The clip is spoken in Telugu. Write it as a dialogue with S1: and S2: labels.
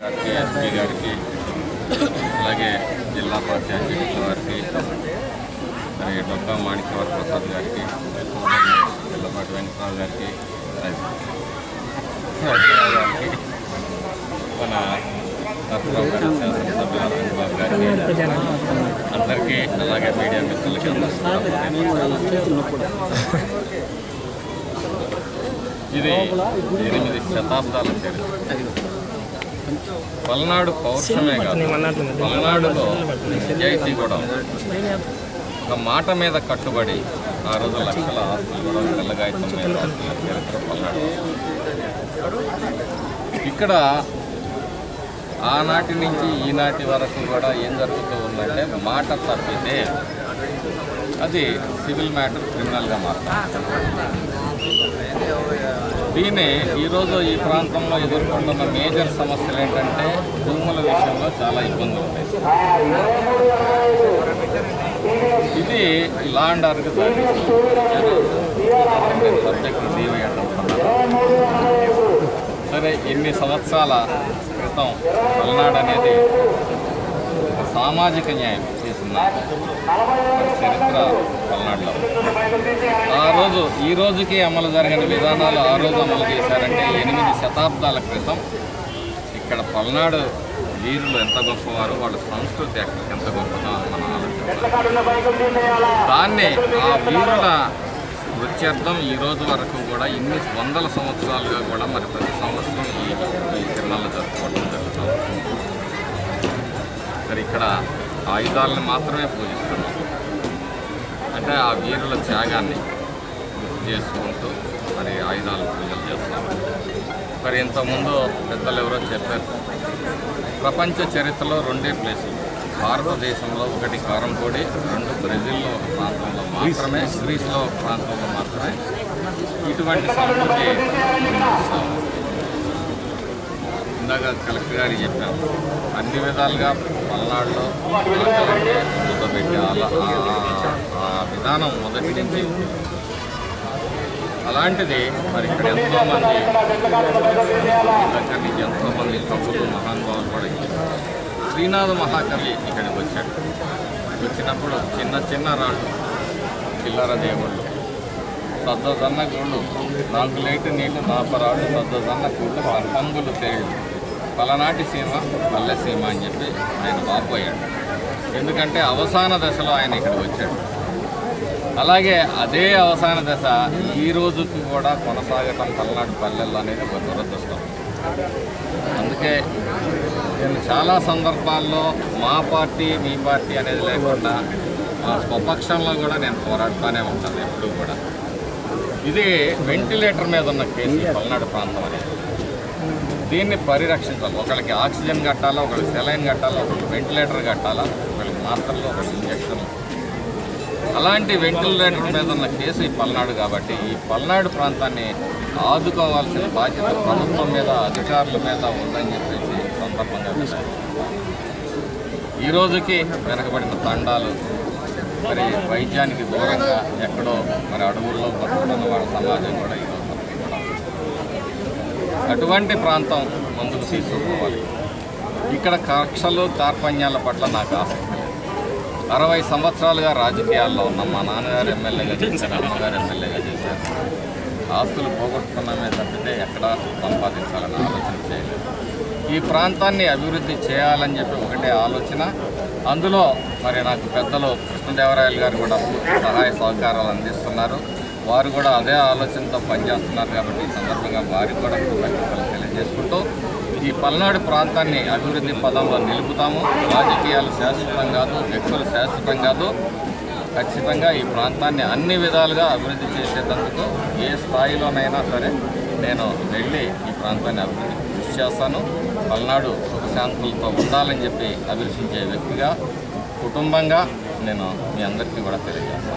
S1: గారికి ఎస్పీ గారికి అలాగే జిల్లా పార్టీ అధ్యక్షుల వారికి మరి డొక్కా మాణిక్యవర ప్రసాద్ గారికి పిల్లపాటి వెంకటరావు గారికి గారికి మన నరసరావు గారి శాసనసభ్యులు రంగబాబు గారికి అందరికీ అలాగే మీడియా మిత్రులకి ఇది ఎనిమిది శతాబ్దాల చరిత్ర. పల్నాడు పౌరుషమే కాదు. పల్నాడులో నిజాయితీ కూడా. ఒక మాట మీద కట్టుబడి ఆ రోజు లక్షల ఆస్తులు కూడా తెల్లగాయతం మీద ఆస్తుల చరిత్ర పల్నాడు ఇక్కడ ఆనాటి నుంచి ఈనాటి వరకు కూడా ఏం జరుగుతూ ఉందంటే మాట తప్పితే అది సివిల్ మ్యాటర్ క్రిమినల్గా మారుతుంది. దీన్ని ఈరోజు ఈ ప్రాంతంలో ఎదుర్కొంటున్న మేజర్ సమస్యలు ఏంటంటే భూముల విషయంలో చాలా ఇబ్బందులు ఉన్నాయి ఇది లా అండ్ సబ్జెక్ట్ తీవేయడం సరే ఎన్ని సంవత్సరాల క్రితం పల్నాడు అనేది సామాజిక న్యాయం చేసిన చరిత్ర పల్నాడులో. ఆ రోజు ఈ రోజుకి అమలు జరిగిన విధానాలు ఆ రోజు అమలు చేశారంటే ఎనిమిది శతాబ్దాల క్రితం ఇక్కడ పల్నాడు వీరులు ఎంత గొప్పవారు వాళ్ళ సంస్కృతి ఎక్క- ఎంత గొప్పదో మనం ఆలోచించాలి దాన్ని ఆ వీరుల వృత్యర్థం ఈ రోజు వరకు కూడా ఇన్ని వందల సంవత్సరాలుగా కూడా మరి ప్రతి సంవత్సరం ఈ ఈ జరుపుకోవడం సరే ఇక్కడ ఆయుధాలను మాత్రమే పూజిస్తున్నాం. అంటే ఆ వీరుల త్యాగాన్ని గుర్తు చేసుకుంటూ మరి ఆయుధాలు పూజలు చేస్తాం మరి ఇంతకుముందు పెద్దలు ఎవరో చెప్పారు ప్రపంచ చరిత్రలో రెండే ప్లేసులు భారతదేశంలో ఒకటి కారంపొడి రెండు బ్రెజిల్లో ఒక ప్రాంతంలో మాత్రమే గ్రీస్లో ఒక ప్రాంతంలో మాత్రమే. ఇటువంటి సంస్కృతి ఇందాక కలెక్టర్ గారికి చెప్పాం. అన్ని విధాలుగా పల్నాడులో ఆటలంటే ఆ- విధానం మొదటి నుంచి అలాంటిది మరి ఇక్కడ ఎంతోమంది దగ్గర నుంచి ఎంతోమంది కవులు మహానుభావులు కూడా శ్రీనాథ మహాకవి ఇక్కడికి వచ్చాడు. వచ్చినప్పుడు చిన్న చిన్న రాళ్ళు చిల్లర దేవుళ్ళు సద్దజన్న గుళ్ళు నాకు లేటు నీళ్ళు నాపరాళ్ళు సద్దజన్న గుళ్ళు పంగులు తేళ్ళు పలనాటి సీమ పల్లె సీమ అని చెప్పి ఆయన బాపోయాడు ఎందుకంటే అవసాన దశలో ఆయన ఇక్కడికి వచ్చాడు. అలాగే అదే అవసాన దశ ఈ రోజుకి కూడా కొనసాగటం పల్నాడు పల్లెల్లో అనేది ఒక దురదృష్టం. అందుకే నేను చాలా సందర్భాల్లో మా పార్టీ మీ పార్టీ అనేది లేకుండా మా స్వపక్షంలో కూడా నేను పోరాడుతూనే ఉంటాను ఎప్పుడూ కూడా. ఇది వెంటిలేటర్ మీద ఉన్న కేసు పల్నాడు ప్రాంతం అనేది. దీన్ని పరిరక్షించాలి. ఒకరికి ఆక్సిజన్ కట్టాలా ఒకరికి సెలైన్ కట్టాలా ఒకరికి వెంటిలేటర్ కట్టాలా ఒకరికి మాత్రలు ఒకరికి ఇంజక్షన్లు. అలాంటి వెంటిలేటర్ మీద ఉన్న కేసు ఈ పల్నాడు కాబట్టి ఈ పల్నాడు ప్రాంతాన్ని ఆదుకోవాల్సిన బాధ్యత ప్రభుత్వం మీద అధికారుల మీద ఉందని చెప్పేసి సందర్భంగా ఈరోజుకి ఈ రోజుకి వెనకబడిన తండాలు మరి వైద్యానికి దూరంగా ఎక్కడో మరి అడవుల్లో బతుకుతున్న వాళ్ళ సమాజం కూడా ఈరోజు అటువంటి ప్రాంతం ముందుకు తీసుకుపోవాలి. ఇక్కడ కక్షలు కార్పణ్యాల పట్ల నాకు ఆసక్తి అరవై సంవత్సరాలుగా రాజకీయాల్లో ఉన్న మా నాన్నగారు ఎమ్మెల్యేగా చేశారు అమ్మగారు ఎమ్మెల్యేగా చేశారు. ఆస్తులు పోగొట్టుకున్నామే తప్పితే ఎక్కడ సంపాదించాలని ఆలోచన చేయలేదు. ఈ ప్రాంతాన్ని అభివృద్ధి చేయాలని చెప్పి ఒకటే ఆలోచన. అందులో మరి నాకు పెద్దలు కృష్ణదేవరాయలు గారు కూడా సహాయ సహకారాలు అందిస్తున్నారు. వారు కూడా అదే ఆలోచనతో పనిచేస్తున్నారు కాబట్టి ఈ సందర్భంగా వారికి కూడా కృతజ్ఞతలు తెలియజేసుకుంటూ ఈ పల్నాడు ప్రాంతాన్ని అభివృద్ధి పదంలో నిలుపుతాము. రాజకీయాలు శాశ్వతం కాదు వ్యక్తులు శాశ్వతం కాదు. ఖచ్చితంగా ఈ ప్రాంతాన్ని అన్ని విధాలుగా అభివృద్ధి చేసేందుకు ఏ స్థాయిలోనైనా సరే నేను వెళ్ళి ఈ ప్రాంతాన్ని అభివృద్ధి కృషి చేస్తాను. పల్నాడు సుఖశాంతులతో ఉండాలని చెప్పి అభిలషించే వ్యక్తిగా కుటుంబంగా నేను మీ అందరికీ కూడా తెలియజేస్తాను.